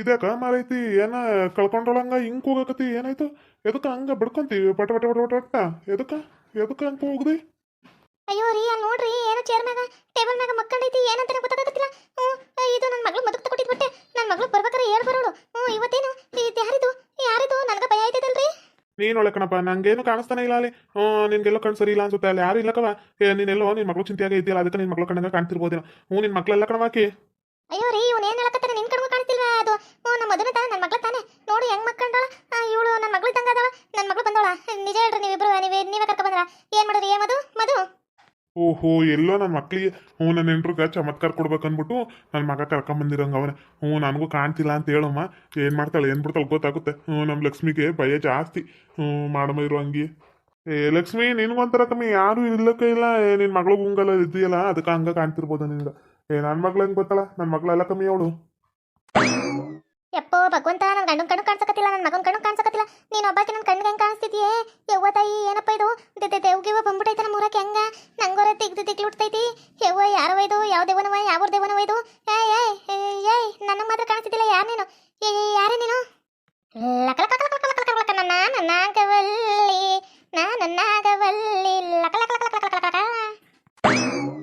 ಇದ್ಯಾಕ ಮಾರೈತಿ ಏನ ಕಳ್ಕೊಂಡೊಳಂಗ ಹಿಂಗ್ ಹೋಗಕತಿ ಏನಾಯ್ತು? ಎದಕ್ಕ ಹಂಗ ಬಿಡ್ಕೊಂತೀವಿ? ಪಟ ಪಟ ಪಟ ಪಟ ಎದಕ್ಕ? ಎದಕ್ಕ ಹಂಗ ಹೋಗ್ದಿ ಅಯ್ಯೋ ರೀ ನೋಡ್ರಿ ಏನೋ ಚೇರ್ ಮ್ಯಾಗ ಟೇಬಲ್ ಮ್ಯಾಗ ಮಕ್ಕಂಡೈತಿ ಏನಂತ ಗೊತ್ತಾಗತ್ತಿಲ್ಲ ಹ್ಞೂ ಇದು ನನ್ನ ಮಗಳು ಮದಕ್ ತಗೊಟ್ಟಿದ್ ಬಿಟ್ಟೆ. ನನ್ನ ಮಗಳು ಬರ್ಬೇಕಾರೆ ಹೇಳ್ ಬರೋಳು. ಹ್ಞೂ ಇವತ್ತೇನು? ಇದು ಯಾರಿದು? ಯಾರಿದು? ನನಗೆ ಭಯ ಆಯ್ತದಲ್ರಿ? ನೀನು ಒಳ್ಳೆ ಕಣಪ್ಪ ನಂಗೇನು ಕಾಣಿಸ್ತಾನೆ ಇಲ್ಲ ಅಲ್ಲಿ. ಹ್ಞೂ ನಿನ್ಗೆಲ್ಲೋ ಕಣ್ಣು ಸರಿ ಇಲ್ಲ ಅನ್ಸುತ್ತೆ ಅಲ್ಲಿ. ಯಾರು ಇಲ್ಲ ಕವ ಏ ನೀನೆಲ್ಲೋ ನಿನ್ ಮಗಳು ಚಿಂತೆಯಾಗ ಇದೆಯಲ್ಲ ಅದಕ್ಕೆ ನಿನ್ ಮಗಳು ಕಣ್ಣಂಗ ಕಾಣ್ತಿರ್ಬೋದೇನೋ. ಹ್ಞೂ ನಿನ್ ಮಕ್ಳೆಲ್ಲ ಕಣವಾಕಿ ಅಯ್ಯೋ ರೀ ಇವನೇನು ಏನು ಹೇಳಕತ್ತಾನೆ? ನಿನ್ ಅದು ಹ್ಞೂ ನಮ್ಮ ಮದುವೆ ತಾನೆ ನನ್ನ ಮಗಳು ತಾನೆ. ನೋಡಿ ಹೆಂಗ್ ಮಕ್ಕಂಡಳ ಇವಳು ನನ್ನ ಮಗಳು ತಂಗ ಅದಾಳ. ನನ್ನ ಮಗಳು ಬಂದವಳ. ನಿಜ ಹೇಳ್ರಿ ನೀವಿಬ್ರು, ನೀವೇ ನೀವೇ ಕರ್ಕ ಬಂದ್ರ. ಏನ್ ಮಾಡಿದ್ರಿ? ಏ ಮದು ಮದು ಓಹೋ, ಎಲ್ಲೋ ನನ್ನ ಮಕ್ಳಿಗೆ ಹ್ಞೂ ನನ್ನ ಹೆಂಡ್ರಿಗೆ ಚಮತ್ಕಾರ ಕೊಡ್ಬೇಕನ್ಬಿಟ್ಟು ನನ್ನ ಮಗ ಕರ್ಕೊಂಬಂದಿರಂಗ ಅವನ. ಹ್ಞೂ ನನಗೂ ಕಾಣ್ತಿಲ್ಲ ಅಂತ ಹೇಳಮ್ಮ. ಏನು ಮಾಡ್ತಾಳೆ, ಏನು ಬಿಡ್ತಾಳೆ ಗೊತ್ತಾಗುತ್ತೆ. ಹ್ಞೂ ನಮ್ಮ ಲಕ್ಷ್ಮಿಗೆ ಭಯ ಜಾಸ್ತಿ. ಹ್ಞೂ ಮಾಡಮ್ಮ ಇರೋ ಹಂಗೆ. ಏ, ಲಕ್ಷ್ಮಿ ನಿನ್ಗೊಂಥರ ಕಮ್ಮಿ. ಯಾರು ಇಲ್ಲಕ್ಕೆ ಇಲ್ಲ. ಏ ನಿನ್ನ ಮಗಳು ಗುಂಗಲ್ಲ ಇದೆಯಲ್ಲ ಅದಕ್ಕೆ ಹಂಗೆ ಕಾಣ್ತಿರ್ಬೋದು ನಿನ್ಗೆ. ಏ ನನ್ನ ಮಗಳು ಹೆಂಗೆ ಗೊತ್ತಲ್ಲ ನನ್ನ ಮಗಳೆಲ್ಲ ಕಮ್ಮಿ ಅವಳು. ಯಪ್ಪೋ ಭಗವಂತ ನನ್ನ ಗಂಡನ ಕಣ್ಣು ಕಾಣಿಸಕತ್ತಿಲ್ಲ ನನ್ನ ಮಗನ ಕಣ್ಣು ಕಾಣಿಸಕತ್ತಿಲ್ಲ ನೀನು ಒಬ್ಬಾಕಿ ನನ್ನ ಕಣ್ಣಿಗೆ ಹೆಂಗೆ ಕಾಣಿಸ್ತಿದ್ಯೇ ಯವ್ವ ತಾಯಿ ಏನಪ್ಪ ಇದು ದೇವ್ಗಿವ ಬಂದ್ಬಿಟ್ಟೈತೆ ನಮ್ಮ ಊರಕ್ಕೆ ಹೆಂಗ ನಂಗೋರ ತಿಗ್ದು ತೆಗ್ಲುಟ್ತೈತಿ ಯವ್ವ ಯಾರವ ಇದು ಯಾವ ದೇವನವ ಯಾವ ದೇವನವ ಇದು ಏಯ್ ಏಯ್ ಏಯ್, ನನ್ನ ಮಾತ್ರ ಕಾಣಿಸ್ತಿದ್ದಿಲ್ಲ ಯಾರು ನೀನು ಏ ಯಾರೇ ನೀನು ಲಕ ಲಕ ಲಕ ಲಕ ಲಕ ಲಕ ನನ್ನ ನನ್ನಾಗವಲ್ಲಿ ನಾ ನನ್ನಾಗವಲ್ಲಿ ಲಕ ಲಕ ಲಕ ಲಕ ಲಕ ಲಕ.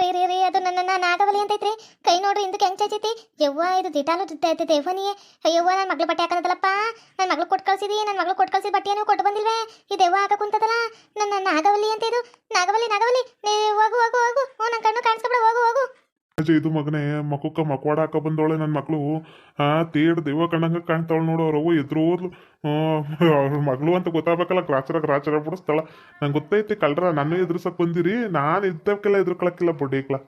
ರೀ ರೀ ರೀ, ಅದು ನನ್ನ ನಾಗವಲಿ ಅಂತೈತ್ರಿ. ಕೈ ನೋಡ್ರಿ, ಹಿಂದಕ್ಕೆ ಹೆಂಗ್ ಚೈತೈತಿ ಯವ್ವ, ಇದು ದಿಟಾಲು ದೇವನಿಯೇ. ಅಯ್ಯವ್ವ ನನ್ನ ಮಗಳು ಬಟ್ಟೆ ಹಾಕೋದಲ್ಲಪ್ಪ ನನ್ನ ಮಗಳು ಕೊಟ್ಟು ಕಳ್ಸಿದಿ ನನ್ನ ಮಗಳು ಕೊಟ್ಟು ಕಳ್ಸಿದ ಬಟ್ಟೆನೂ ಕೊಟ್ಟು ಬಂದಿಲ್ವೇ. ಈ ಯವ್ವ ಹಾಕ ಕುಂತದಲ್ಲ. ನನ್ನ ನಾಗವಲಿ ಅಂತ ಇದು. ನಾಗವಲಿ ನಾಗವಲಿ ನೀ, ಹೋಗು ಹೋಗು ಹೋಗು. ಓ ನನ್ನ ಕಣ್ಣು ಕಾಣಿಸ್ಕೊಬಿಡ, ಹೋಗು ಹೋಗು. ಅಜ್ಜ ಇದು ಮಗನೇ, ಮಕ್ಕಕ್ಕ ಮಕ್ವಾಡ ಹಾಕ ಬಂದವಳೆ ನನ್ನ ಮಕ್ಕಳು ಆ, ತೇಡ್ ದೆವ್ವ ಕಣ್ಣಂಗ ಕಾಣ್ತಾವಳು ನೋಡು ಅವ್ರವ್ವ ಎದ್ರು ಅವ್ರ ಮಗಳು ಅಂತ ಗೊತ್ತಾಗಬೇಕಲ್ಲ ಕ್ಲಾಚರಾಗ ರಾಚರ ಬಿಡಿಸ್ತಾಳ. ನಂಗೆ ಗೊತ್ತೈತಿ ಕಳ್ರ, ನಾನು ಎದುರ್ಸಕ್ ಬಂದಿರಿ. ನಾನು ಇದ್ದಕ್ಕೆಲ್ಲ ಎದುರ್ಕೊಳಕ್ಕಿಲ್ಲ ಬೊಡ್ಡಿಕ್ಲ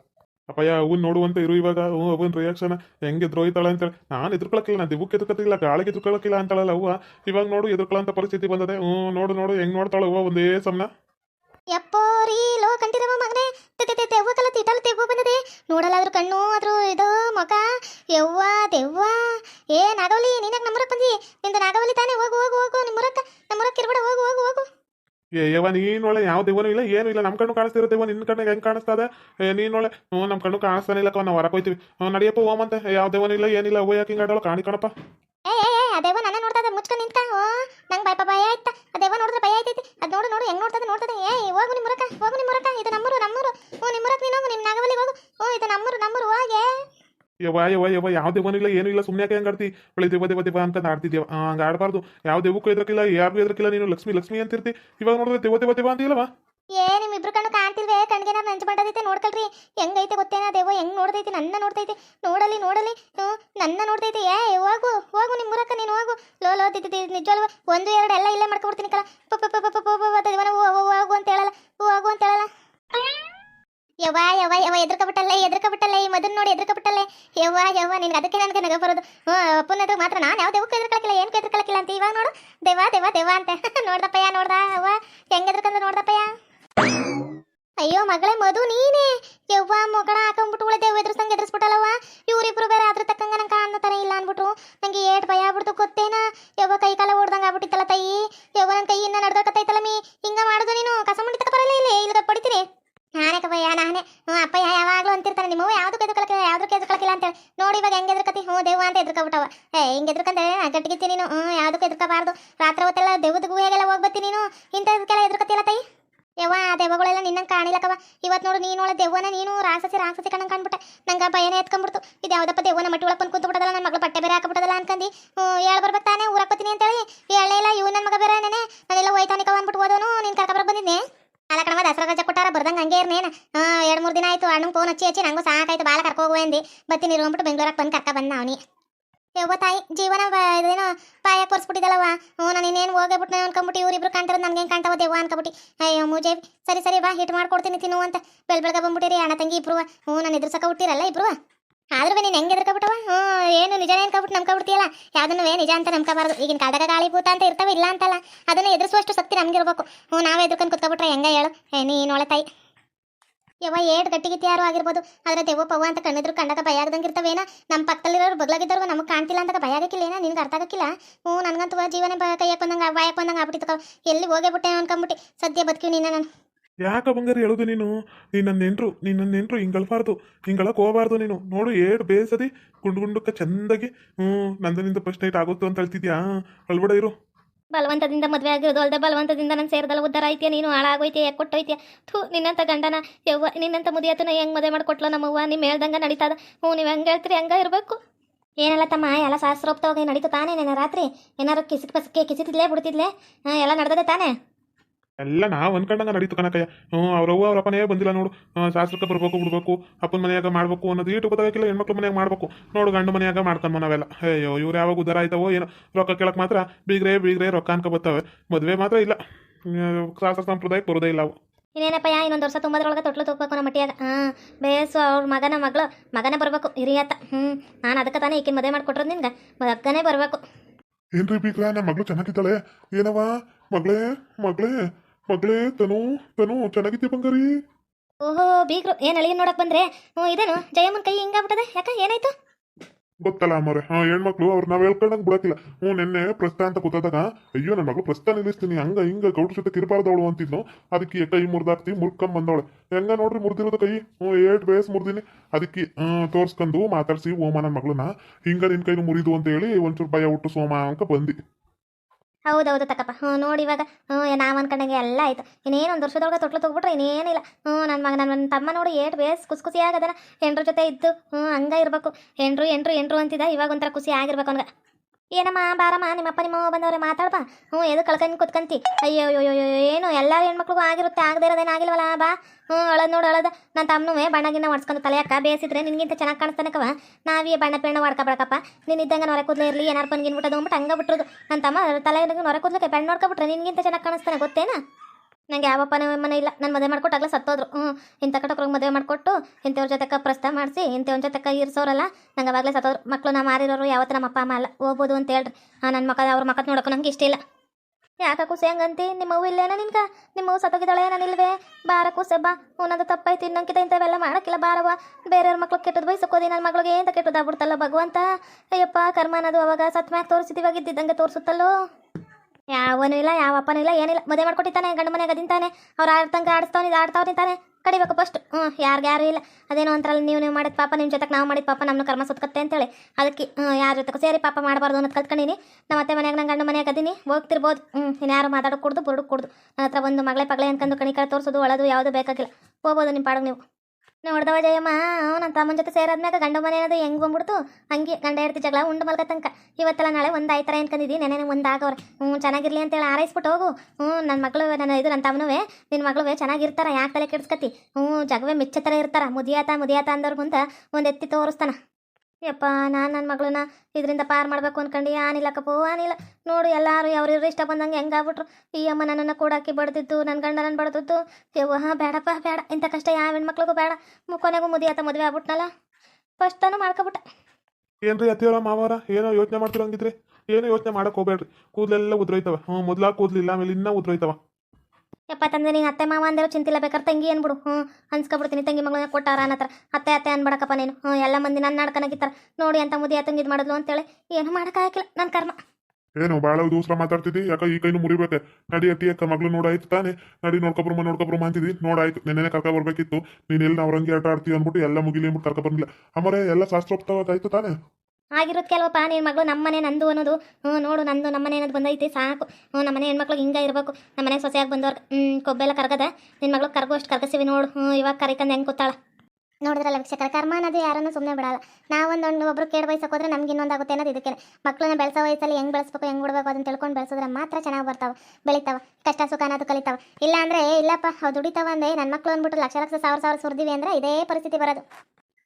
ಅಪ್ಪಯ್ಯ, ಅವನ್ ನೋಡುವಂತ ಇರು ಇವಾಗ. ಅವನ್ ರಿಯಾಕ್ಷನ್ ಹೆಂಗೆ ಎದುರೋಯ್ತಾಳೆ ಅಂತೇಳಿ ನಾನು ಎದುರ್ಕೊಳಕ್ಕಿಲ್ಲ, ನಾನು ದಿವಕ್ಕೆ ಎದುರ್ಕೊತಿಲ್ಲ ಗಾಳಿಗೆ ಎದುರ್ಕೊಳಕ್ಕಿಲ್ಲ ಅಂತಾಳಲ್ಲ ಅವ್ವ. ಇವಾಗ ನೋಡು ಎದುರ್ಕೊಳ್ಳೋ ಪರಿಸ್ಥಿತಿ ಬಂದದೆ. ಹ್ಞೂ, ನೋಡು ನೋಡು, ಹೆಂಗೆ ನೋಡ್ತಾಳೆ ಅವ್ವ ಒಂದೇ ಸಮನ. ಯಪ್ಪೋ ರೀ ಲೋ ಕಂಟಿರವ ಮಗನೇ. ತೆವ್ವ ಕಲ ತಿಟಲ್ ತೆವ್ವ ಬಂದದೆ. ನೋಡಲಾದ್ರು ಕಣ್ಣು ಆದ್ರೂ ಇದು ಮಗ ಯವ್ವ ದೆವ್ವ ಏ ನಾಗವಲಿ ನೀನಾಗ ನಮ್ಮೂರಕ್ಕೆ ಬಂದಿ? ನಿಂದ ನಾಗವಲಿ ತಾನೇ? ಹೋಗು ಹೋಗು ಹೋಗು. ನಿಮ್ಮೂರಕ್ಕೆ ನಮ್ಮೂರಕ್ಕೆ ಇರ್ಬೇಡ ಹೋಗು ಹೋಗು ಹೋಗು. ಏ ಯವ್ವ ನೀನೊಳೆ ಯಾವ ದೆವ್ವನೂ ಇಲ್ಲ ಏನು ಇಲ್ಲ. ನಮ್ಮ ಕಣ್ಣು ಕಾಣಿಸ್ತಿರೋ ದೆವ್ವ ನಿನ್ನ ಕಣ್ಣಿಗೆ ಹೆಂಗೆ ಕಾಣಿಸ್ತದೆ ಏ ನೀನೊಳೆ ಹ್ಞೂ ನಮ್ಮ ಕಣ್ಣು ಕಾಣಿಸ್ತಾನೆ ಇಲ್ಲ ನಾವು ಹೊರಕ್ಕೆ ಹೋಯ್ತೀವಿ. ಹ್ಞೂ ನಡಿಯಪ್ಪ ಹೋಮಂತೆ ಯಾವ ದೆವ್ವನೂ ಇಲ್ಲ ಏನಿಲ್ಲ. ಓ ಯಾಕೆ ಹಿಂಗೆ ಆಡೋಳು ಕಾಣಿ ಕಣಪ್ಪ. ಏ ಏ ಏ ಅದೇವ ನನ್ನ ನೋಡ್ತಾ ಇದೆ ಮುಚ್ಕೊಂಡು ನಿಂತ್ಕ ಓ ನಂಗೆ ಭಯ ಭಯ ಆಯ್ತಾ ಅದೇವ ನೋಡಿದ್ರೆ ಭಯ ಆಯ್ತೈತಿ ಅದು ನೋಡು ನೋಡು, ಹೆಂಗ್ ನೋಡ್ತದೆ ನೋಡ್ತದೆ ಏ ಹೋಗು ನಿಮ್ಮ ಮುರಕ ಹೋಗು ನಿಮ್ಮ ಮುರಕ ಇದು ನಮ್ಮೂರು ನಮ್ಮೂರು. ಓ ನಿಮ್ಮ ಮುರಕ್ ನೀನು ಹೋಗು ನಿಮ್ಮ ನಾಗವಲ್ಲಿ ಹೋಗು. ಓ ಇದು ನಮ್ಮೂರು ನಮ್ಮೂರು, ಹೋಗೆ. ಯವ್ವ ಯವ್ವ ಯವ್ವ, ಯಾವ ದೇವನೂ ಇಲ್ಲ, ಏನೂ ಇಲ್ಲ ಸುಮ್ಮನೆ ಯಾಕೆ ಹೆಂಗೆ ಆಡ್ತಿ? ಒಳ್ಳೆ ದೇವ ದೇವ ದೇವ ಅಂತ ಆಡ್ತಿದ್ಯವ ಹಂಗೆ ಆಡಬಾರ್ದು. ಯಾವ ದೇವಕ್ಕೂ ಎದ್ರಕ್ಕಿಲ್ಲ ಯಾರಿಗೂ ಎದ್ರಕ್ಕಿಲ್ಲ ನೀನು? ಲಕ್ಷ್ಮಿ ಲಕ್ಷ್ಮಿ ಅಂತಿರ್ತಿ. ಇವಾಗ ನೋಡಿದ್ರೆ ದೇವ ದೇವ ದೇವ ಅಂತ ಅಂತೀಯಲ್ಲವ? ಏ, ನಿಮ್ಮಿಬ್ರು ಕಣ್ಣು ಕಾಣ್ತಿಲ್ವೇ? ಕಣ್ಗೆ ನಾವು ನಂಚು ಮಾಡೋದೈತೆ ನೋಡ್ಕೊಳ್ರಿ. ಹೆಂಗೈತೆ ಗೊತ್ತೇನ ದೇವೋ ಹೆಂಗ್ ನೋಡ್ತೈತಿ ನನ್ನ ನೋಡ್ತೈತಿ ನೋಡಲಿ ನೋಡಲಿ. ನನ್ನ ನೋಡ್ತೈತಿ ಏ, ಹೋಗು ಹೋಗು ನಿಮ್ಮ ಮುರಕ್ಕ ನೀನು ಹೋಗು. ಲೋ ಲೋ ನಿಜವಲ್ವ? ಒಂದು, ಎರಡು, ಎಲ್ಲ ಇಲ್ಲೇ ಮಾಡ್ಕೊಬಿಡ್ತೀನಿ ಕಲ ಪಪ್ಪ ಪಪ್ಪ ಪಪ್ಪ ಪಪ್ಪ ದೇವನ ಹೋಗು ಅಂತ ಹೇಳಲ್ಲ. ಹೋಗು ಅಂತ ಹೇಳಲ್ಲ. ಯವ್ವ ಯವ್ವ ಯವ್ವ ಎದ್ರಕಬಿಟ್ಟಲ್ಲೇ ಎದ್ರಕಬಿಟ್ಟಲ್ಲೇ ಈ ಮದನ್ ನೋಡಿ ಎದ್ರಕಬಿಟ್ಟಲ್ಲೇ ಯವ ಯವ ನಿನ್ಗೆ ಅದಕ್ಕೆ ನನಗೆ ನಗ ಬರೋದು. ಅಪ್ಪನ ಅಪ್ಪನದು ಮಾತ್ರ ನಾನು ಯಾವ ಕಳಕಿಲ್ಲ ಏನ್ ಏನು ಎದ್ರಕಳಕಿಲ್ಲ ಅಂತ ಇವಾಗ ನೋಡು. ದೇವ ದೇವ ದೇವ ಅಂತ. ನೋಡ್ದಪ್ಪಯ್ಯ, ನೋಡ್ದ? ಅವ್ವ ಹೆಂಗ್ ಎದ್ರಕಂದ್ರೆ ನೋಡ್ದಪ್ಪಯ್ಯ? ಅಯ್ಯೋ ಮಗಳೇ, ಮಧು ನೀನೇ. ಯವ್ವ ಮಗಳ ಹಾಕೊಂಡ್ಬಿಟ್ಟು ಉಳಿದೆ ಸಂಗೆ ಎದುರಿಸ್ಬಿಟ್ಟಲ್ಲವ್ವ? ಇವ್ರಿಬ್ರು ಬೇರೆ ಅದ್ರ ತಕ್ಕಂಗ ನಂಗೆ ಕಾಣ್ತಾನೆ ಇಲ್ಲ ಅನ್ಬಿಟ್ಟು ನಂಗೆ ಏಟ್ ಭಯ ಆಗ್ಬಿಡ್ತು, ಗೊತ್ತೇನ? ಯವ್ವ ಕೈ ಕಾಲ ಓಡ್ದಂಗ ಆಗ್ಬಿಟ್ಟಿತ್ತಲ್ಲ ತಾಯಿ. ಯವ್ವ ನನ್ನ ಕೈಯಿಂದ ನಡ್ದೋಕತ್ತೈತಲ್ಲ ಮೀ. ಹಿಂಗ ಮಾಡುದು ನೀನು? ಕಸ ಮುಂಡಿ ಬರಲ್ಲ ಇಲ್ಲಿ? ಇಲ್ಲದ ಪಡಿತೀನಿ ನಾನೇ ಕಪ್ಪಯ್ಯ ನಾನೇ. ಹ್ಞೂ ಅಪ್ಪಯ್ಯ ಯಾವಾಗಲೂ ಅಂತಿರ್ತಾನೆ. ನಿಮ್ಮವ್ವ ಯಾವ್ದು ಎದುರ್ಕೊಳಕಿಲ್ಲ ಯಾವ್ದಕ್ಕೆ ಅಂತ ಅಂತೇಳಿ ನೋಡಿ ಇವಾಗ ಹೆಂಗೆ ಎದುರ್ಕತಿ? ಹ್ಞೂ ದೇವ ಅಂತ ಎದುರ್ಕೊಬಿಟ್ಟವ. ಏ, ಹಿಂಗೆ ಎದುರ್ಕಂದ್ರೆ ಗಟ್ಟಿಗಿತ್ತಿ ನೀನು. ಹ್ಞೂ ಯಾವ್ದಕ್ಕೆ ಎದ್ರಕಬಾರ್ದು. ರಾತ್ರಿ ಹೊತ್ತೆಲ್ಲ ದೇವದ ಗುಹೆಗೆಲ್ಲ ಹೋಗ್ಬತ್ತಿ ನೀನು. ಇಂಥದಕ್ಕೆಲ್ಲ ಎದುರ್ಕತಿಲ್ಲ ತಾಯಿ ಯವ್ವ ಆ ದೆವ್ವಗಳೆಲ್ಲ ನಿನ್ನಂಗೆ ಕಾಣಿಲ್ಲಕವ ಇವತ್ತು ನೋಡು ನೀನು ಒಳ ದೆವ್ವನ ನೀನು ರಾಕ್ಷಸಿ ರಾಕ್ಷಸಿ ಕಣ್ಣಂಗೆ ಕಾಣ್ಬಿಟ್ಟೆ. ನಂಗೆ ಭಯನೇ ಎತ್ಕೊಂಡ್ಬಿಡ್ತು ಇದು ಯಾವುದಪ್ಪ ದೆವ್ವನ ಮಟ್ಟಿ ಒಳಗೆ ಕುಂತು ಬಿಡೋದಲ್ಲ ನನ್ನ ಮಗಳು ಬಟ್ಟೆ ಬೇರೆ ಹಾಕಬಿಡೋದಲ್ಲ ಅನ್ಕಂದು. ಹೇಳ್ ಬರ್ಬೇಕು ತಾನೇ ಅಂತ ಅಂತೇಳಿ. ಹೇಳೇ ಇಲ್ಲ ಇವ್ ನನ್ನ ಮಗ ಬೇರೆ ನೆನೆ ನಾನೆಲ್ಲ ಹೋಯ್ತಾನಿಕವ ಅಂದ್ಬಿಟ್ಟು ಹೋದನು ನೀನು ಕರ್ಕೊಬರಕ್ಕೆ ಬಂದಿದ್ದೆ ಅಲ್ಲ ಕಣವ ದಸರಾ ರಜೆ ಕೊಟ್ಟಾರ, ಬರ್ದಂಗೆ ಹಂಗೆ ಇರ್ನೇನು ಎರಡು ಮೂರು ದಿನ ಆಯ್ತು, ಅಣ್ಣಂಗೆ ಫೋನ್ ಹಚ್ಚಿ ಹಚ್ಚಿ ನಂಗೂ ಸಾಕಾಯ್ತು ಭಾಳ ಕರ್ಕೊ ಹೋಗುವೆ ಬತ್ತಿನ ಅಂದ್ಬಿಟ್ಟು ಬೆಂಗಳೂರಿಗೆ ಬಂದು ಕರ್ಕ ಬಂದ ಅವನಿ ಯವ್ವ ತಾಯಿ, ಜೀವನ ಇದೇನೋ ಪಾಯ ಕೊರ್ಸ್ಬಿಟ್ಟಿದಲ್ಲವ ಹ್ಞೂ, ನಾನು ಇನ್ನೇನು ಹೋಗ್ಬಿಟ್ಟು ಅನ್ಕೊಂಬಿಟ್ಟು ಇವ್ರಿಬ್ರು ಕಾಣ್ತಾರ ನನಗೆ ಹೆಂಗೆ ಕಾಣ್ತಾವ ದೇವ ಅನ್ಕೊಬಿಟ್ಟು. ಅಯ್ಯೋ, ಮೂಜೆ, ಸರಿ ಸರಿ, ಬಾ, ಹಿಟ್ ಮಾಡ್ಕೊಡ್ತೀನಿ ತಿನ್ನು ಅಂತ ಬೆಳ್ ಬೆಳಗ್ಗೆ ಬಂದ್ಬಿಟ್ಟಿರಿ ಅಣ್ಣ ತಂಗಿ ಇಬ್ರು ಹ್ಞೂ, ನಾನು ಎದುರ್ಸಕ ಹುಟ್ಟಿರಲ್ಲ ಇಬ್ರು ಆದ್ರೂ ನೀನು ಹೆಂಗೆ ಎದುರ್ಕೊಬಿಟ್ಟವ ಹ್ಞೂ, ಏನು ನಿಜನೇ ಅನ್ಕೊಬಿಟ್ಟು ನಂಬ್ಕೊಬಿಡ್ತೀಯಲ್ಲ. ಯಾವ್ದನ್ನು ನಿಜ ಅಂತ ನಂಬ್ಕೋಬಾರ್ದು. ಈಗಿನ ಕಾಲದಾಗ ಗಾಳಿ ಭೂತ ಅಂತ ಇರ್ತಾವೆ, ಇಲ್ಲ ಅಂತಲ್ಲ. ಅದನ್ನು ಎದುರಿಸುವಷ್ಟು ಶಕ್ತಿ ನಮಗಿರ್ಬೇಕು. ಹ್ಞೂ, ನಾವೇ ಎದುರ್ಕೊಂಡು ಕುತ್ಕೊಬಿಟ್ರೆ ಹೆಂಗೆ ಹೇಳು? ಏ ಒಳ್ಳೆ ತಾಯಿ. ಯವ್ವ ಏಟ್ ಗಟ್ಟಿಗೆ ಯಾರು ಆಗಿರ್ಬೋದು. ಆದ್ರೆ ದೆವ್ವ ಪವ್ವ ಅಂತ ಕಣ್ಣಿದ್ರು ಕಂಡಾಗ ಭಯ ಆಗದಂಗೆ ಇರ್ತವೇನ ನಮ್ಮ ಪಕ್ಕದಲ್ಲಿರೋರು ಬಗ್ಲಾಗಿದ್ದವ್ರು ನಮಗೆ ಕಾಣ್ತಿಲ್ಲ ಅಂತ ಭಯ ಆಗಕ್ಕಿಲ್ಲೇನ ನಿನ್ಗೆ ಅರ್ಥ ಆಗಕ್ಕಿಲ್ಲ? ಹ್ಞೂ, ನನಗಂತೂ ಜೀವನ ಕೈಯಕ್ಕೆ ಬಂದಂಗೆ ಬಾಯಕ್ಕೆ ಬಂದಂಗೆ ಆಗ್ಬಿಟ್ಟಿತ್ತು ಎಲ್ಲಿ ಹೋಗೇ ಬಿಟ್ಟೆ ಅನ್ಕೊಂಬಿಟ್ಟು ಸದ್ಯ ಬದುಕಿ ನೀನು ನಾನು. ಯಾಕ ಬಂಗಾರ ಹೇಳುದು ನೀನು? ನಿನ್ನ ನೆಂಟ್ರು ನಿನ್ನ ನೆಂಟ್ರು ಹಿಂಗಲ್ಬಾರ್ದು ಹಿಂಗಳಕ್ಕೆ ಹೋಗಬಾರ್ದು ನೀನು. ನೋಡು ಏಟ್ ಬೇಸದಿ, ಗುಂಡು ಗುಂಡಕ್ಕೆ ಚಂದಾಗಿ, ಹ್ಞೂ, ನಂದನಿಂದ ಫಸ್ಟ್ ನೈಟ್ ಆಗುತ್ತೋ ಅಂತ ಹೇಳ್ತಿದ್ಯಾ? ಅಳ್ಬಡ ಇರು. ಬಲವಂತದಿಂದ ಮದುವೆ ಆಗಿರೋದು ಅಲ್ಲದೆ ಬಲವಂತದಿಂದ ನನ್ನ ಸೇರದಲ್ಲ ಉದ್ದಾರ ಐತಿಯ ನೀನು ಹಾಳಾಗೋಯ್ತಿಯ? ಕೊಟ್ಟೋಯ್ತಿಯ? ಥೂ, ನಿನ್ನಂತ ಗಂಡನ ಯವ್ವ, ನಿನ್ನಂತ ಮುದಿಯತನ ಹೆಂಗೆ ಮದುವೆ ಮಾಡಿಕೊಟ್ಲ ನಮ್ಮವ್ವ ನಿಮ್ಮ ಹೇಳ್ದಂಗೆ ನಡೀತದ ಹ್ಞೂ, ನೀವು ಹೆಂಗೆ ಹೇಳ್ತೀರಿ? ಹಂಗ ಇರಬೇಕು. ಏನಲ್ಲ ತಮ್ಮ, ಎಲ್ಲ ಶಾಸ್ತ್ರೋಕ್ತವಾಗಿ ನಡೀತು ತಾನೇ ನೆನ ರಾತ್ರಿ? ಏನಾರು ಕಿಸಿಕ್ ಪಸಕ್ಕೆ ಕಿಸಿತಿದ್ಲೇ, ಬಿಡ್ತಿದ್ಲೆ? ಎಲ್ಲ ನಡೆದದೆ ತಾನೇ? ಎಲ್ಲ ನಾವು ಅನ್ಕೊಂಡಂಗ ನಡೀತು ಕನಕಯ್ಯ. ಹ್ಞೂ ಅವ್ರವ್ವ ಅವ್ರ ಅಪ್ಪನೇ ಬಂದಿಲ್ಲ ನೋಡು. ಶಾಸ್ತ್ರಕ್ಕೆ ಬರ್ಬೇಕು ಬಿಡ್ಬೇಕು ಅಪ್ಪನ ಮನೆಯಾಗ ಮಾಡ್ಬೇಕು ಅನ್ನೋದು ಈಟು ಗೊತ್ತಾಗಿಲ್ಲ ಹೆಣ್ಮಕ್ಳು ಮನೆಯಾಗ ಮಾಡ್ಬೇಕು. ನೋಡು ಗಂಡು ಮನೆಯಾಗ ಮಾಡ್ತಾನೆ ನಾವೆಲ್ಲ. ಅಯ್ಯೋ ಇವ್ರು ಯಾವಾಗ ಉದ್ದಾರ ಆಯ್ತವೋ ಏನೋ ರೊಕ್ಕ ಕೇಳಕ್ ಮಾತ್ರ ಬೀಗ್ರೆ ಬೀಗ್ರೆ ರೊಕ್ಕ ಅನ್ಕೊ ಬರ್ತಾವೆ ಮದುವೆ ಮಾತ್ರ ಇಲ್ಲ. ಶಾಸ್ತ್ರ ಸಂಪ್ರದಾಯಕ್ಕೆ ಬರೋದೇ ಇಲ್ಲ ಅವು. ಇನ್ನೇನಪ್ಪ ಯಾ ಇನ್ನೊಂದು ವರ್ಷ ತುಂಬದ್ರೊಳಗೆ ತೊಟ್ಲು ತಗೋಬೇಕು ನಮ್ಮ ಮಟ್ಟಿಯಾಗ ಹಾಂ ಬೇಸು ಅವ್ರ ಮಗನ ಮಗಳು. ಮಗನೇ ಬರಬೇಕು ಹಿರಿಯತ್ತ ಹ್ಞೂ ನಾನು ಅದಕ್ಕೆ ತಾನೇ ಈಕಿನ ಮದುವೆ ಮಾಡಿಕೊಟ್ರದು ನಿನ್ಗೆ. ಮಗನೇ ಬರಬೇಕು. ಏನ್ರಿ ಬೀಗ್ರ ನಮ್ಮ ಮಗಳು ಚೆನ್ನಾಗಿದ್ದಾಳೆ. ಏನವ ಮಗಳೇ ಮಗಳೇ. ಮಗಳೇ ತನು ತನು ಚೆನ್ನಾಗಿದ್ದೆ ಬಂಗಾರಿ. ಓಹೋ ಬೀಗ್ರು ಏನು ಅಳಿಯನ್ ನೋಡಕ್ ಬಂದ್ರೆ? ಹ್ಞೂ ಇದೇನು ಜಯಮ್ಮನ್ ಕೈ ಹಿಂಗಾಗ್ಬಿಟ್ಟದೆ ಯಾಕ ಏನಾಯ್ತು? ಗೊತ್ತಲ್ಲ ಅಮ್ಮವ್ರೆ ಹಾ ಹೆಣ್ಮಕ್ಳು ಅವ್ರು ನಾವ್ ಹೇಳ್ಕೊಂಡಂಗ್ ಬಿಡಕ್ಕಿಲ್ಲ. ಹ್ಞೂ ನಿನ್ನೆ ಪ್ರಸ್ತಾ ಅಂತ ಕೂತಾದಾಗ ಅಯ್ಯೋ ನನ್ನ ಮಗಳು ಪ್ರಸ್ತಾ ನಿಲ್ಲಿಸ್ತೀನಿ ಹಂಗ ಹಿಂಗ ಗೌಡ ಜೊತೆ ಕಿರ್ಬಾರ್ದವಳು ಅಂತಿದ್ನು ಅದಕ್ಕೆ ಕೈ ಮುರ್ದಾಕ್ತಿ ಮುರ್ಕೊಂಡ್ ಬಂದವಳೆ. ಹೆಂಗ ನೋಡ್ರಿ ಮುರ್ದಿರೋದು ಕೈ? ಹ್ಞೂ ಏಟ್ ಬೇಸ್ ಮುರ್ದಿನಿ. ಅದಕ್ಕೆ ತೋರ್ಸ್ಕೊಂಡು ಮಾತಾಡ್ಸಿ ಓಮ ನನ್ನ ಮಗಳನ್ನ ಹಿಂಗ ನಿನ್ ಕೈನು ಮುರಿದು ಅಂತ ಹೇಳಿ ಒಂಚೂರು ಭಯ ಹುಟ್ಟು ಸೋಮ ಅಂತ ಬಂದಿ. ಹೌದೌದು ತಕ್ಕಪ್ಪ ಹ್ಞೂ, ನೋಡಿ ಇವಾಗ, ಹ್ಞೂ ನಾವು ಅನ್ಕೊಂಡಂಗೆ ಎಲ್ಲ ಆಯ್ತು. ಇನ್ನೇನು ಒಂದು ವರ್ಷದೊಳಗೆ ತೊಟ್ಲು ತೊಗೊಬಿಟ್ರೆ ಇನ್ನೇನಿಲ್ಲ ಹ್ಞೂ ನನ್ನ ಮಗ ನನ್ನ ತಮ್ಮ ನೋಡಿ ಏಟ್ ಬೇಸ್ ಖುಷಿ ಖುಷಿ ಆಗದನ. ಹೆಂಡ್ರ ಜೊತೆ ಇದ್ದು, ಹ್ಞೂ, ಹಂಗ ಇರಬೇಕು. ಹೆಂಡ್ರು ಎಂಟ್ರು ಎಂಟ್ರು ಅಂತಿದ್ದ ಇವಾಗ ಒಂಥರ ಖುಷಿ ಆಗಿರ್ಬೇಕು ಅವ್ನಿಗೆ. ಏನಮ್ಮ, ಬಾರಮ್ಮ, ನಿಮ್ಮಪ್ಪ, ನಿಮ್ಮವ್ವ ಬಂದವ್ರೆ ಮಾತಾಡಪ್ಪ ಹ್ಞೂ ಎದು ಕಳ್ಕೊಂಡು ಕುತ್ಕಂತಿ? ಅಯ್ಯೋ ಅಯ್ಯೋ ಏನು, ಎಲ್ಲ ಹೆಣ್ಮಕ್ಳಿಗೂ ಆಗಿರುತ್ತೆ, ಆಗದೇ ಇರೋದೇನು ಆಗಿಲ್ವಲ್ಲ ಬಾ. ಹ್ಞೂ ಅಳದ್ ನೋಡು ಅಳದ ನನ್ನ ತಮ್ಮನೂ ಬಣ್ಣ ಗಿಣ್ಣ ಹೊಡ್ಸ್ಕೊಂಡು ತಲೆಯಕ್ಕ ಬೇಸಿದ್ರೆ ನಿನಗಿಂತ ಚೆನ್ನಾಗಿ ಕಾಣಿಸ್ತಾನಕವ ನಾವೇ ಬಣ್ಣ ಪೇಣ ಹೊಡ್ಕೊಬೇಕಪ್ಪ ನೀನು ಇದ್ದಂಗೆ ನೊರೆ ಕೂದಲೇ ಇರಲಿ, ಏನಾರು ಪನ್ಗಿನ್ಬಿಟ್ಟು ಅಂದ್ಬಿಟ್ಟು ಹಂಗೆ ಬಿಟ್ಟರು ನನ್ನ ತಮ್ಮ ತಲೆ ನೊರೆ ಕೂದಲಕ್ಕೆ ಬೆಣ್ಣ ನೋಡ್ಕೊಬಿಟ್ರೆ ನಿನ್ಗಿಂತ ಚೆನ್ನಾಗಿ ಕಾಣಿಸ್ತಾನೆ, ಗೊತ್ತೇನಾ? ನಂಗೆ ಯಾವಪ್ಪ ಮನೆ ಇಲ್ಲ. ನನ್ನ ಮದುವೆ ಮಾಡ್ಕೊಟ್ಟಾಗಲೇ ಸತ್ತೋದ್ರು. ಹ್ಞೂ ಇಂಥ ಕಟ್ಟಕ್ರಿಗೆ ಮದುವೆ ಮಾಡಿಕೊಟ್ಟು ಇಂಥವ್ರ ಜೊತೆಕ ಪ್ರಸ್ತಾವ ಮಾಡಿಸಿ ಇಂಥವ್ರ ಜೊತೆಕ ಇರಿಸೋರಲ್ಲ, ನಂಗೆ ಅವಾಗಲೇ ಸತ್ತೋದ್ರು. ಮಕ್ಕಳು ನಾ ಮಾರಿರೋರು ಯಾವತ್ತು ನಮ್ಮ ಅಪ್ಪ, ಅಮ್ಮ ಅಲ್ಲ. ಹೋಗ್ಬೋದು ಅಂತ ಹೇಳ್ರಿ. ಹಾಂ ನನ್ನ ಮಕ್ಕ ಅವ್ರ ಮಕ್ಕ ನೋಡೋಕೆ ನಂಗೆ ಇಷ್ಟ ಇಲ್ಲ. ಯಾಕೆ ಕುಸೆ ಹಂಗಂತಿ? ನಿಮ್ಮವ್ವ ಇಲ್ಲೇನ ನಿನ್ಕ ನಿಮ್ಮವ್ವ ಸತ್ತೋಗಿದ್ದಾಳೆ ನಾನು ಇಲ್ವೇ? ಬಾರ ಕುಸೆ ಬಾ. ಒಂದೊಂದು ತಪ್ಪಾಯ್ತು ಇನ್ನೊಂಕಿತ ಇಂಥವೆಲ್ಲ ಮಾಡೋಕ್ಕಿಲ್ಲ ಬಾರವ ಬೇರೆಯವ್ರ ಮಕ್ಳು ಕೆಟ್ಟದ್ ಬಯಸಕ್ಕೋದಿ ನನ್ನ ಮಗಳಿಗೆ ಏಂತ ಕೆಟ್ಟದಾಗ್ಬಿಡ್ತಲ್ಲ ಭಗವಂತ? ಅಯ್ಯಪ್ಪ, ಕರ್ಮ ಅನ್ನೋದು ಅವಾಗ ಸತ್ ಮ್ಯಾಗ ತೋರಿಸುತ್ತಲ್ಲೋ? ಯಾವನೂ ಇಲ್ಲ, ಯಾವ ಅಪ್ಪನೂ ಇಲ್ಲ, ಏನಿಲ್ಲ. ಮದುವೆ ಮಾಡ್ಕೊಟ್ಟಿದ್ದಾನೆ ಗಂಡ ಮನೆಗೆ ಅದಿಂತಾನೆ. ಅವ್ರು ಆಡ್ತಂಗೆ ಆಡಿಸ್ತವನಿ ಆಡ್ತಾವ್ ನಿಂತಾನೆ ಕಡಿಬೇಕು ಫಸ್ಟ್ ಹ್ಞೂ ಯಾರಿಗೆ ಯಾರು ಇಲ್ಲ. ಅದೇನೋ ಅಂತಾರಲ್ಲ ನೀವು ನೀವು ಮಾಡಿದ ಪಾಪ ನಿಮ್ಮ ಜೊತೆಗೆ ನಾವು ಮಾಡಿದ ಪಾಪ ನಮ್ಮನ್ನು ಕರ್ಮ ಸುತ್ಕತ್ತೆ ಅಂತೇಳಿ. ಅದಕ್ಕೆ ಯಾರ ಜೊತೆಗೆ ಸೇರಿ ಪಾಪ ಮಾಡಬಾರ್ದು ಅನ್ನೋದು ಕಲ್ತ್ಕೊಂಡಿನಿ ನಮ್ಮ ಮತ್ತೆ ಮನೆಯಾಗ ನಂಗೆ ಗಂಡು ಮನೆಯಾಗ ಅದೀನಿ. ಹೋಗ್ತಿರ್ಬೋದು. ಹ್ಞೂ ಇನ್ಯಾರು ಮಾತಾಡೋ ಕುಡ್ದು ಬುರುಡು ಕುಡ್ದು. ನನ್ನ ಹತ್ರ ಒಂದು ಮಗಳೇ ಪಗಳೇ ಅನ್ಕೊಂಡು ಕಣಿ ಕಡೆ ತೋರಿಸೋದು, ಒಳದು ಯಾವುದು ಬೇಕಾಗಿಲ್ಲ. ಹೋಗ್ಬೋದು ನಿಮ್ಮ ಪಾಡಿಗೆ ನೀವು. ನೋಡ್ದವ ಜಯಮ್ಮ ನನ್ನ ತಮ್ಮನ ಜೊತೆ ಸೇರಾದ್ಮ್ಯಾಗ ಗಂಡ ಮನೆ ಅದು ಹೆಂಗೆ ಬಂದ್ಬಿಡ್ತು? ಹಂಗೆ ಗಂಡ ಇರ್ತಿ ಜಗಳ ಉಂಡು ಮಲ್ಕ ತನಕ ಇವತ್ತೆಲ್ಲ ನಾಳೆ ಒಂದು ಆಯ್ತರ ಅನ್ಕೊಂಡಿದ್ದಿ ನೆನೆ ಒಂದು ಆಗವ್ರೆ. ಹ್ಞೂ, ಚೆನ್ನಾಗಿರ್ಲಿ ಅಂತೇಳಿ ಆರೈಸ್ಬಿಟ್ಟು ಹೋಗು. ಹ್ಞೂ ನನ್ನ ಮಗಳು ನನ್ನ ಇದು ನನ್ನ ತಮ್ಮನೂ ನಿನ್ನ ಮಗಳು ಚೆನ್ನಾಗಿರ್ತಾರ, ಯಾಕೆ ತಲೆ ಕೆಡ್ಸ್ಕತಿ? ಹ್ಞೂ, ಜಗವೇ ಮೆಚ್ಚ ಥರ ಇರ್ತಾರ. ಮುದಿಯಾತ ಮುದಿಯಾತ ಅಂದವ್ರ ಮುಂದೆ ಒಂದು ಎತ್ತಿ ತೋರಿಸ್ತಾನ. ಯಪ್ಪ, ನಾನು ನನ್ನ ಮಗಳನ್ನ ಇದರಿಂದ ಪಾರು ಮಾಡ್ಬೇಕು ಅನ್ಕೊಂಡು ಆನಿಲ್ಲಕ್ಕಪ್ಪ ಆನಿಲ್ಲ ನೋಡು, ಎಲ್ಲರೂ ಅವ್ರಿವ್ರು ಇಷ್ಟ ಬಂದಂಗೆ ಹೆಂಗಾಗ್ಬಿಟ್ರು. ಈ ಅಮ್ಮ ನನ್ನನ್ನು ಕೂಡಾಕಿ ಬಡ್ದಿದ್ದು ನನ್ನ ಗಂಡ ನನ್ನ ಯವ್ವ ಬೇಡಪ್ಪ ಬೇಡ ಇಂಥ ಕಷ್ಟ ಯಾವ ಹೆಣ್ಮಕ್ಳಿಗೂ ಬೇಡ ಮು- ಮುದಿ ಆತ ಮದುವೆ ಆಗ್ಬಿಟ್ನಲ್ಲ. ಫಸ್ಟ್ ತಾನು ಮಾಡ್ಕೊಬಿಟ್ಟೆ. ಏನ್ರಿ ಅತ್ತಿಯವರ ಮಾವರ? ಏನೋ ಯೋಚನೆ ಮಾಡ್ತಿರಂಗಿದ್ರಿ, ಏನೋ ಯೋಚನೆ ಮಾಡಕ್ ಹೋಗ್ಬೇಡ್ರಿ. ಕೂದಲೆಲ್ಲ ಉದ್ರೋಯ್ತವ. ಹ್ಞೂ ಮೊದ್ಲಾಗ ಕೂದಲಿಲ್ಲ ಆಮೇಲೆ ಇನ್ನ ಉದ್ರೈತವ ಯಪ್ಪ ತಂದೆ, ನೀನು ಅತ್ತೆ, ಮಾವ ಅಂದ್ರೆ ಚಿಂತಿಲ್ಲ ಬೇಕಾದ್ರೆ ತಂಗಿ ಅನ್ಬಿಡು. ಹ್ಞೂ ಅನ್ಸ್ಕೊಬಿಡ್ತೀನಿ. ತಂಗಿ ಮಗಳನ್ನ ಕೊಟ್ಟಾರ ಅನ್ನತ್ರ. ಅತ್ತೆ ಅತ್ತೆ ಅನ್ಬಡಕಪ್ಪ ನೀನು. ಹ್ಞೂ ಎಲ್ಲ ಮಂದಿ ನನ್ನ ನಡ್ಕನಾಗಿತ್ತಾರ. ನೋಡಿ ಅಂತ ಮುದಿ ತಂಗಿ ಇದು ಮಾಡಿದ್ಲು ಅಂತೇಳಿ ಏನು ಮಾಡೋಕ್ಕಾಗಿಲ್ಲ ನನ್ನ ಕರ್ಮ. ಏನು ಭಾಳ ದೂಸರ ಮಾತಾಡ್ತಿದ್ದಿ? ಯಾಕ ಈ ಕೈನು ಮುರಿಬೇಕೆ? ನಡಿ ಅತ್ತಿ, ಅಕ್ಕ ಮಗಳು ನೋಡಾಯ್ತು ತಾನೆ. ನಡಿ ನೋಡ್ಕೊಬ್ರಮ್ಮ ನೋಡ್ಕೊಬ್ರಮ್ಮ ಅಂತಿದ್ದಿ. ನೋಡಾಯ್ತು ನಿನ್ನೆ ಕರ್ಕ ಬರ್ಬೇಕಿತ್ತು. ನೀನ್ ಎಲ್ಲಿ ಅವ್ರಂಗೆ ಆಟ ಆಡ್ತೀವಿ ಅಂದ್ಬಿಟ್ಟು ಎಲ್ಲ ಮುಗಿಲಿ ಅಂದ್ಬಿಟ್ಟು ಕರ್ಕ ಬಂದಿಲ್ಲ ಅಮ್ಮರೇ, ಎಲ್ಲ ಶಾಸ್ತ್ರೋಕ್ತವಾಗಾಯ್ತು ತಾನೆ? ಆಗಿರೋದು ಕೆಲವಪ್ಪ ನಿನ್ನ ಮಗಳು ನಮ್ಮನೆ ನಂದು ಅನ್ನೋದು. ಹ್ಞೂ, ನೋಡು, ನಂದು ನಮ್ಮನೆ ಅನ್ನೋದು ಬಂದೈತಿ, ಸಾಕು. ಹ್ಞೂ, ನಮ್ಮನೆ ಹೆಣ್ಮಕ್ಳಿಗೆ ಹಿಂಗೆ ಇರಬೇಕು. ನಮ್ಮನೆ ಸೊಸೆಯಾಗಿ ಬಂದವ್ರು ಹ್ಞೂ ಕೊಬ್ಬೆಲ್ಲ ಕರ್ಗದ. ನಿನ್ನ ಮಗಳು ಕರ್ಗೋ ಅಷ್ಟು ಕರ್ಗಸಿವಿ ನೋಡು. ಹ್ಞೂ, ಇವಾಗ ಕರಿಕಂದು ಹೆಂಗೆ ಕೂತಾಳ? ನೋಡಿದ್ರಲ್ಲ ವೀಕ್ಷಕರ ಕರ್ಮ ಅನ್ನೋದು ಯಾರನ್ನು ಸುಮ್ಮನೆ ಬಿಡಲ್ಲ. ನಾವೊಂದು ಒಬ್ಬರು ಕೇಡ್ ವಯಸ್ಸಕ್ಕೆ ಹೋದ್ರೆ ನಮ್ಗೆ ಇನ್ನೊಂದಾಗುತ್ತೆ ಅನ್ನೋದು ಇದಕ್ಕೆ ಮಕ್ಕಳನ್ನ ಬೆಳೆಸೋ ವಯಸ್ಸಲ್ಲಿ ಹೆಂಗೆ ಬೆಳೆಸ್ಬೇಕು, ಹೆಂಗೆ ಬಿಡಬೇಕು ಅದನ್ನು ತಿಳ್ಕೊಂಡು ಬೆಳೆಸಿದ್ರೆ ಮಾತ್ರ ಚೆನ್ನಾಗಿ ಬರ್ತಾವೆ. ಬೆಳಿತಾವೆ. ಕಷ್ಟ, ಸುಖ ಅನ್ನೋದು ಕಲಿತಾವೆ. ಇಲ್ಲ ಅಂದರೆ ಇಲ್ಲಪ್ಪ ದುಡಿತಾವ ಅಂದರೆ ನನ್ನ ಮಕ್ಕಳು ಅಂದ್ಬಿಟ್ಟು ಲಕ್ಷ ಲಕ್ಷ, ಸಾವಿರ ಸಾವಿರ ಸುರಿದಿವಿ ಅಂದ್ರೆ ಇದೇ ಪರಿಸ್ಥಿತಿ ಬರೋದು.